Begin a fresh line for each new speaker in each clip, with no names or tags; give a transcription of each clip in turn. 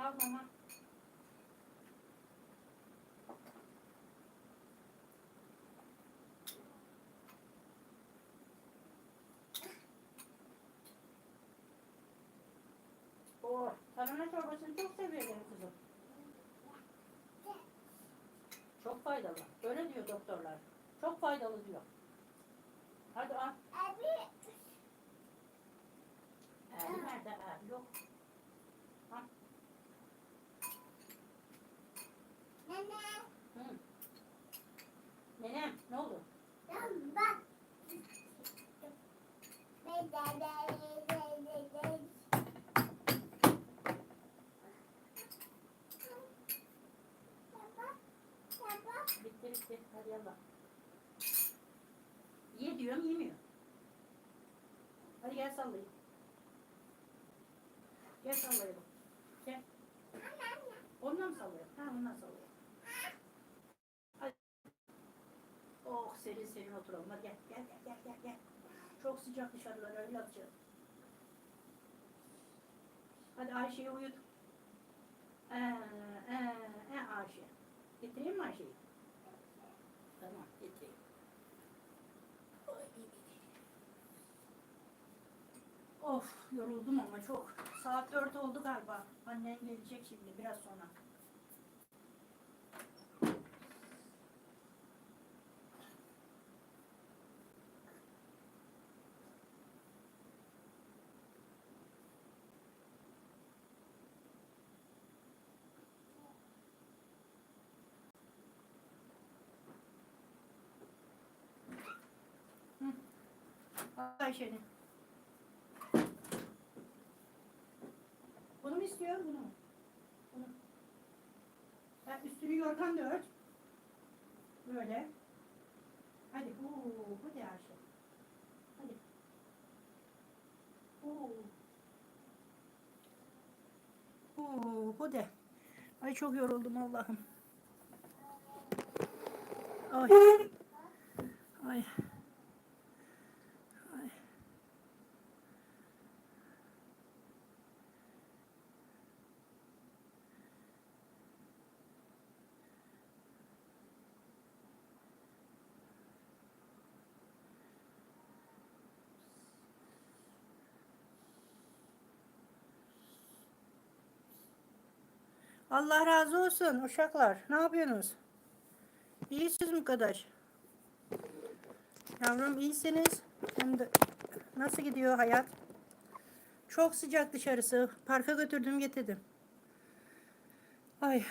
Al mama. Oh, tarhana çorbasını çok seviyorum kızım. Çok faydalı. Öyle diyor doktorlar. Çok faydalı diyor. Hadi al. Ne oldu?
Bak.
Bitti bitti. Hadi yallah. Ye diyorum yemiyor. Hadi gel sallayayım. Gel sallayalım. Gel. Ondan mı sallayalım? Ha ondan sallayalım. Hadi. Oh serin serin oturalım. Hadi gel gel gel gel gel. gel. Çok sıcak dışarılar öyle yapacağız. Hadi Ayşe'yi uyut. Ee, ee, ee Ayşe. Getireyim mi Ayşe'yi? Tamam getireyim. Of yoruldum ama çok. Saat dört oldu galiba. Annen gelecek şimdi biraz sonra. Ayşe'nin. Bunu mu istiyor, bunu mu? Bunu. Sen üstünü yorgan da ört. Böyle. Hadi, oo, hadi Ayşe. Hadi. Oo. Oo, hadi. Ay çok yoruldum Allah'ım. Ay. Ay. Allah razı olsun uşaklar. Ne yapıyorsunuz? İyisiniz mi kadar? Yavrum iyisiniz. Hem de nasıl gidiyor hayat? Çok sıcak dışarısı. Parka götürdüm getirdim. Ay.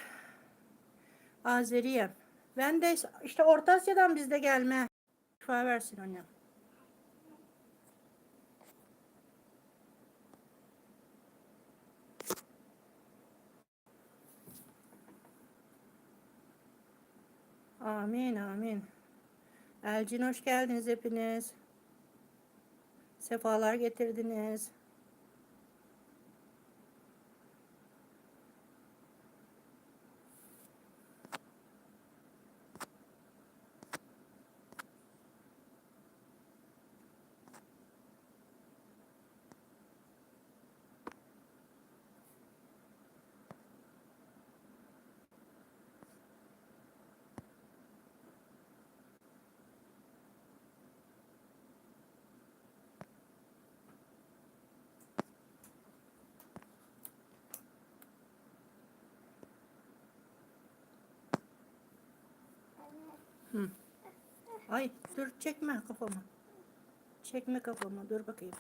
Azeriyem. Ben de işte Orta Asya'dan bizde gelme. Şifa versin annem. Amin amin. Elcin hoş geldiniz hepiniz. Sefalar getirdiniz. Ay dur çekme kafamı. Çekme kafamı dur bakayım.